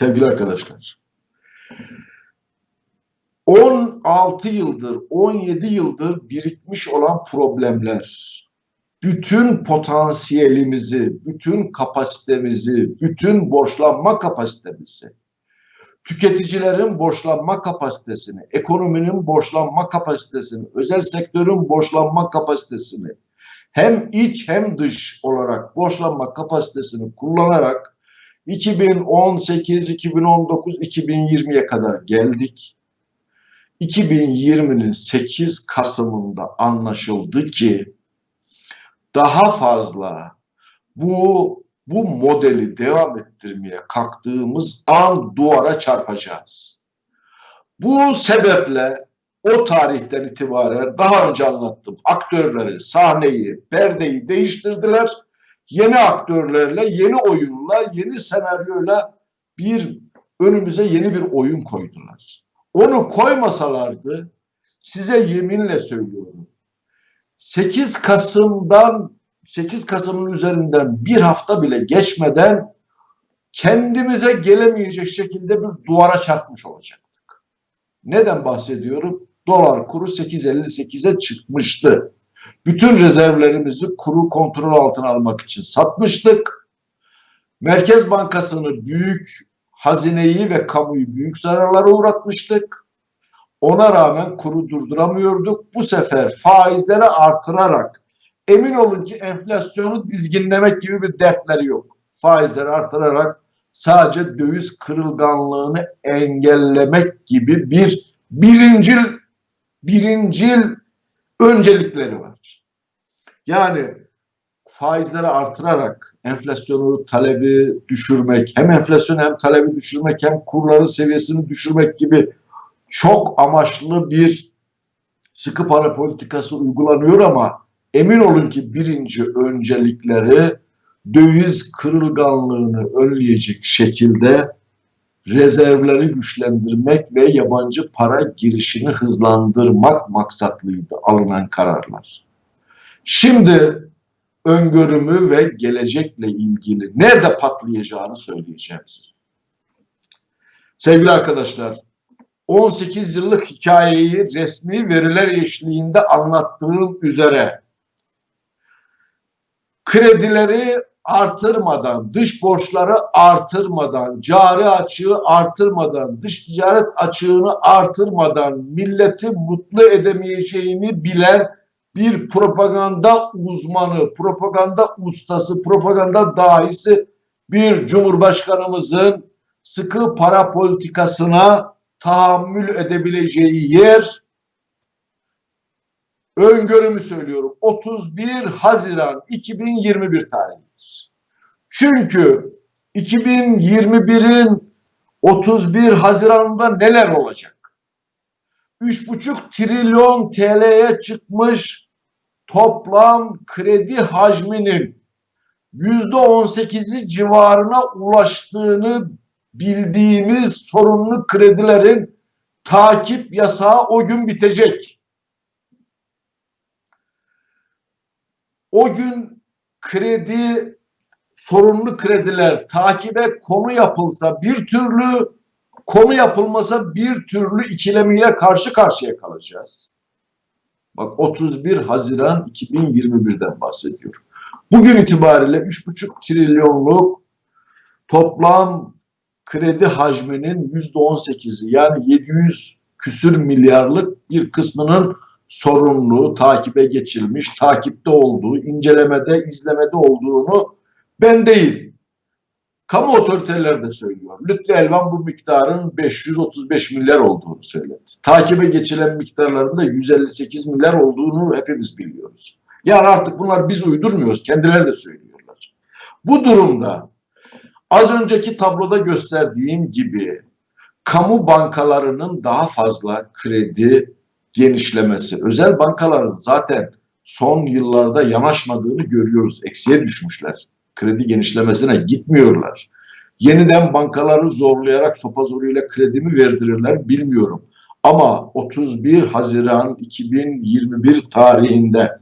Sevgili arkadaşlar. 16 yıldır, 17 yıldır birikmiş olan problemler, bütün potansiyelimizi, bütün kapasitemizi, bütün borçlanma kapasitemizi, tüketicilerin borçlanma kapasitesini, ekonominin borçlanma kapasitesini, özel sektörün borçlanma kapasitesini, hem iç hem dış olarak borçlanma kapasitesini kullanarak 2018, 2019, 2020'ye kadar geldik. 2020'nin 8 Kasım'ında anlaşıldı ki daha fazla bu bu modeli devam ettirmeye kalktığımız an duvara çarpacağız. Bu sebeple o tarihten itibaren daha önce anlattım. Aktörleri, sahneyi, perdeyi değiştirdiler. Yeni aktörlerle, yeni oyunla, yeni senaryoyla bir önümüze yeni bir oyun koydular. Onu koymasalardı size yeminle söylüyorum. 8 Kasım'dan 8 Kasım'ın üzerinden bir hafta bile geçmeden kendimize gelemeyecek şekilde bir duvara çarpmış olacaktık. Neden bahsediyorum? Dolar kuru 8.58'e çıkmıştı. Bütün rezervlerimizi kuru kontrol altına almak için satmıştık. Merkez Bankası'nı büyük hazineyi ve kamuyu büyük zararlara uğratmıştık. Ona rağmen kuru durduramıyorduk. Bu sefer faizleri artırarak emin olun ki enflasyonu dizginlemek gibi bir dertleri yok. Faizleri artırarak sadece döviz kırılganlığını engellemek gibi bir birincil birincil öncelikleri var. Yani faizleri artırarak enflasyonu talebi düşürmek, hem enflasyonu hem talebi düşürmek hem kurların seviyesini düşürmek gibi çok amaçlı bir sıkı para politikası uygulanıyor ama emin olun ki birinci öncelikleri döviz kırılganlığını önleyecek şekilde rezervleri güçlendirmek ve yabancı para girişini hızlandırmak maksatlıydı alınan kararlar. Şimdi öngörümü ve gelecekle ilgili nerede patlayacağını söyleyeceğim size. Sevgili arkadaşlar, 18 yıllık hikayeyi resmi veriler eşliğinde anlattığım üzere kredileri artırmadan, dış borçları artırmadan, cari açığı artırmadan, dış ticaret açığını artırmadan milleti mutlu edemeyeceğini bilen bir propaganda uzmanı, propaganda ustası, propaganda dahisi bir cumhurbaşkanımızın sıkı para politikasına tahammül edebileceği yer öngörümü söylüyorum 31 Haziran 2021 tarihidir. Çünkü 2021'in 31 Haziran'ında neler olacak? 3,5 trilyon TL'ye çıkmış toplam kredi hacminin %18'i civarına ulaştığını bildiğimiz sorunlu kredilerin takip yasağı o gün bitecek. O gün kredi sorunlu krediler takibe konu yapılsa bir türlü konu yapılmasa bir türlü ikilemiyle karşı karşıya kalacağız. Bak 31 Haziran 2021'den bahsediyorum. Bugün itibariyle 3,5 trilyonluk toplam kredi hacminin %18'i yani 700 küsür milyarlık bir kısmının sorunlu, takibe geçilmiş, takipte olduğu, incelemede, izlemede olduğunu ben değil, kamu otoriteleri de söylüyor. Lütfü Elvan bu miktarın 535 milyar olduğunu söyledi. Takibe geçilen miktarların da 158 milyar olduğunu hepimiz biliyoruz. Yani artık bunlar biz uydurmuyoruz, kendileri de söylüyorlar. Bu durumda az önceki tabloda gösterdiğim gibi kamu bankalarının daha fazla kredi genişlemesi, özel bankaların zaten son yıllarda yanaşmadığını görüyoruz. Eksiye düşmüşler. Kredi genişlemesine gitmiyorlar. Yeniden bankaları zorlayarak sopa zoruyla kredi mi verdirirler bilmiyorum. Ama 31 Haziran 2021 tarihinde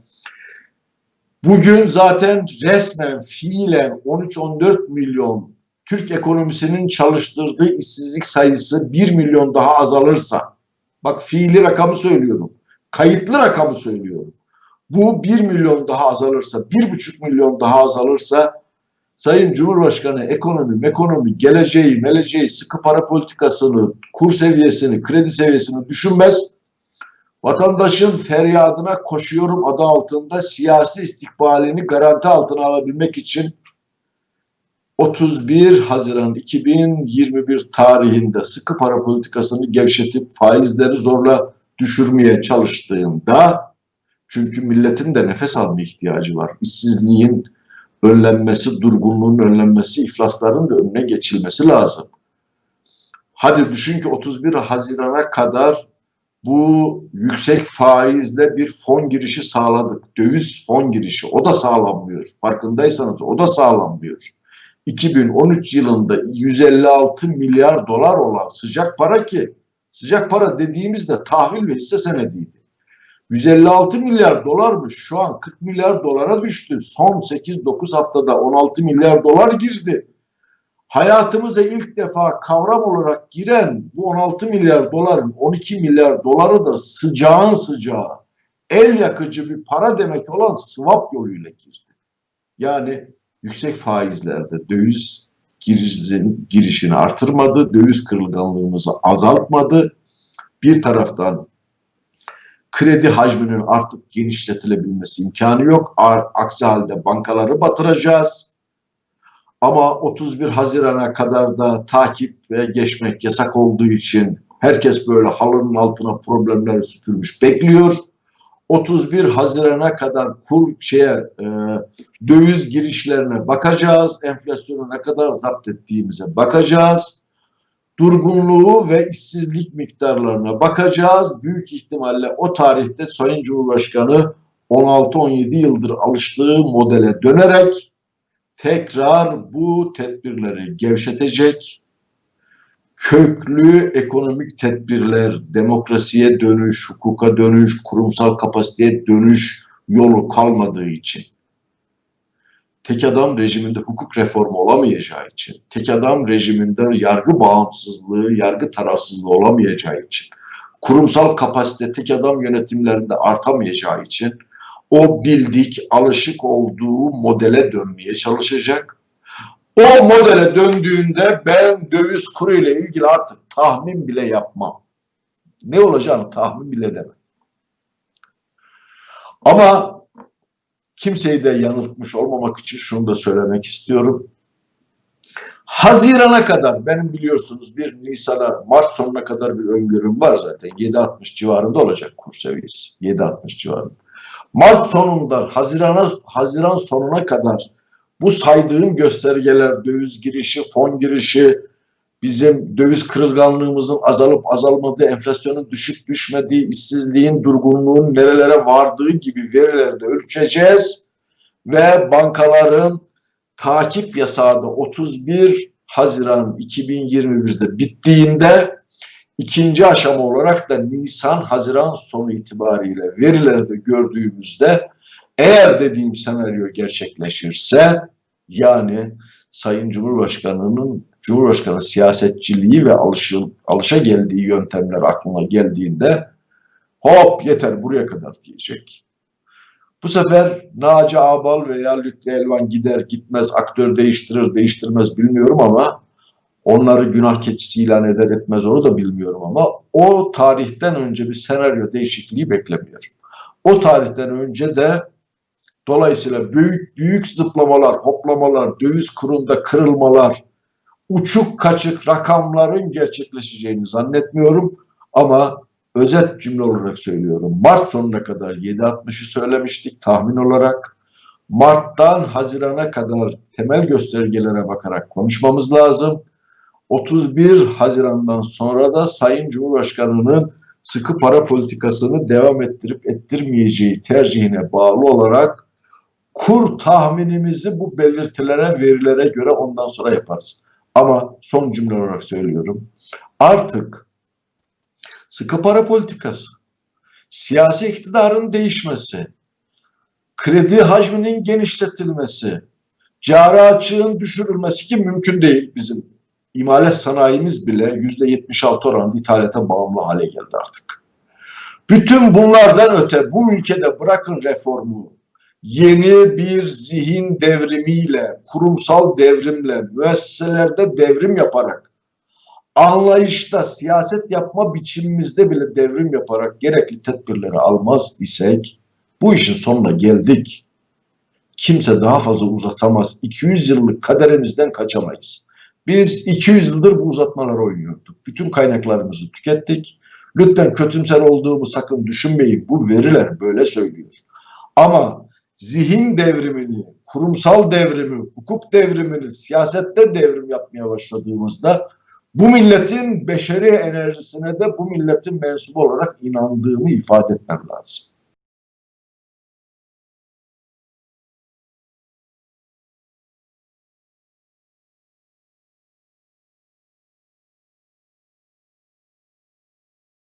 bugün zaten resmen fiilen 13-14 milyon Türk ekonomisinin çalıştırdığı işsizlik sayısı 1 milyon daha azalırsa, bak fiili rakamı söylüyorum, kayıtlı rakamı söylüyorum. Bu 1 milyon daha azalırsa, 1,5 milyon daha azalırsa Sayın Cumhurbaşkanı ekonomi, ekonomi, geleceği, meleceği, sıkı para politikasını, kur seviyesini, kredi seviyesini düşünmez. Vatandaşın feryadına koşuyorum adı altında siyasi istikbalini garanti altına alabilmek için 31 Haziran 2021 tarihinde sıkı para politikasını gevşetip faizleri zorla düşürmeye çalıştığında çünkü milletin de nefes alma ihtiyacı var. İşsizliğin önlenmesi, durgunluğun önlenmesi, iflasların da önüne geçilmesi lazım. Hadi düşün ki 31 Haziran'a kadar bu yüksek faizle bir fon girişi sağladık. Döviz fon girişi. O da sağlanmıyor. Farkındaysanız o da sağlanmıyor. 2013 yılında 156 milyar dolar olan sıcak para ki sıcak para dediğimizde tahvil ve hisse senediydi. 156 milyar dolarmış şu an 40 milyar dolara düştü. Son 8-9 haftada 16 milyar dolar girdi. Hayatımıza ilk defa kavram olarak giren bu 16 milyar doların 12 milyar doları da sıcağın sıcağı, el yakıcı bir para demek olan swap yoluyla girdi. Yani yüksek faizlerde döviz girişin, girişini artırmadı, döviz kırılganlığımızı azaltmadı. Bir taraftan kredi hacminin artık genişletilebilmesi imkanı yok. Aksi halde bankaları batıracağız. Ama 31 Haziran'a kadar da takip ve geçmek yasak olduğu için herkes böyle halının altına problemleri süpürmüş bekliyor. 31 Haziran'a kadar kur şeye e, döviz girişlerine bakacağız. Enflasyonu ne kadar zapt ettiğimize bakacağız. Durgunluğu ve işsizlik miktarlarına bakacağız. Büyük ihtimalle o tarihte Sayın Cumhurbaşkanı 16-17 yıldır alıştığı modele dönerek tekrar bu tedbirleri gevşetecek, köklü ekonomik tedbirler, demokrasiye dönüş, hukuka dönüş, kurumsal kapasiteye dönüş yolu kalmadığı için, tek adam rejiminde hukuk reformu olamayacağı için, tek adam rejiminde yargı bağımsızlığı, yargı tarafsızlığı olamayacağı için, kurumsal kapasite tek adam yönetimlerinde artamayacağı için o bildik, alışık olduğu modele dönmeye çalışacak. O modele döndüğünde ben döviz kuru ile ilgili artık tahmin bile yapmam. Ne olacağını tahmin bile edemem. Ama kimseyi de yanıltmış olmamak için şunu da söylemek istiyorum. Hazirana kadar benim biliyorsunuz bir Nisan'a Mart sonuna kadar bir öngörüm var zaten. 7.60 civarında olacak kur seviyesi. 7.60 civarında. Mart sonunda Haziran'a Haziran sonuna kadar bu saydığım göstergeler döviz girişi, fon girişi, bizim döviz kırılganlığımızın azalıp azalmadığı, enflasyonun düşük düşmediği, işsizliğin, durgunluğun nerelere vardığı gibi verileri de ölçeceğiz. Ve bankaların takip yasağı da 31 Haziran 2021'de bittiğinde ikinci aşama olarak da Nisan-Haziran sonu itibariyle verileri de gördüğümüzde eğer dediğim senaryo gerçekleşirse yani Sayın Cumhurbaşkanı'nın Cumhurbaşkanı siyasetçiliği ve alışıl, alışa geldiği yöntemler aklına geldiğinde hop yeter buraya kadar diyecek. Bu sefer Naci Abal veya Lütfi Elvan gider gitmez aktör değiştirir değiştirmez bilmiyorum ama onları günah keçisi ilan eder etmez onu da bilmiyorum ama o tarihten önce bir senaryo değişikliği beklemiyorum. O tarihten önce de dolayısıyla büyük büyük zıplamalar, hoplamalar, döviz kurunda kırılmalar, uçuk kaçık rakamların gerçekleşeceğini zannetmiyorum ama özet cümle olarak söylüyorum. Mart sonuna kadar 7.60'ı söylemiştik tahmin olarak. Mart'tan Haziran'a kadar temel göstergelere bakarak konuşmamız lazım. 31 Haziran'dan sonra da Sayın Cumhurbaşkanı'nın sıkı para politikasını devam ettirip ettirmeyeceği tercihine bağlı olarak kur tahminimizi bu belirtilere, verilere göre ondan sonra yaparız. Ama son cümle olarak söylüyorum. Artık sıkı para politikası, siyasi iktidarın değişmesi, kredi hacminin genişletilmesi, Cari açığın düşürülmesi ki mümkün değil bizim. İmalat sanayimiz bile %76 oranında ithalata bağımlı hale geldi artık. Bütün bunlardan öte bu ülkede bırakın reformu, yeni bir zihin devrimiyle, kurumsal devrimle, müesseselerde devrim yaparak, anlayışta, siyaset yapma biçimimizde bile devrim yaparak gerekli tedbirleri almaz isek, bu işin sonuna geldik. Kimse daha fazla uzatamaz. 200 yıllık kaderimizden kaçamayız. Biz 200 yıldır bu uzatmaları oynuyorduk. Bütün kaynaklarımızı tükettik. Lütfen kötümser olduğumu sakın düşünmeyin. Bu veriler böyle söylüyor. Ama zihin devrimini, kurumsal devrimi, hukuk devrimini, siyasette devrim yapmaya başladığımızda bu milletin beşeri enerjisine de bu milletin mensubu olarak inandığımı ifade etmem lazım.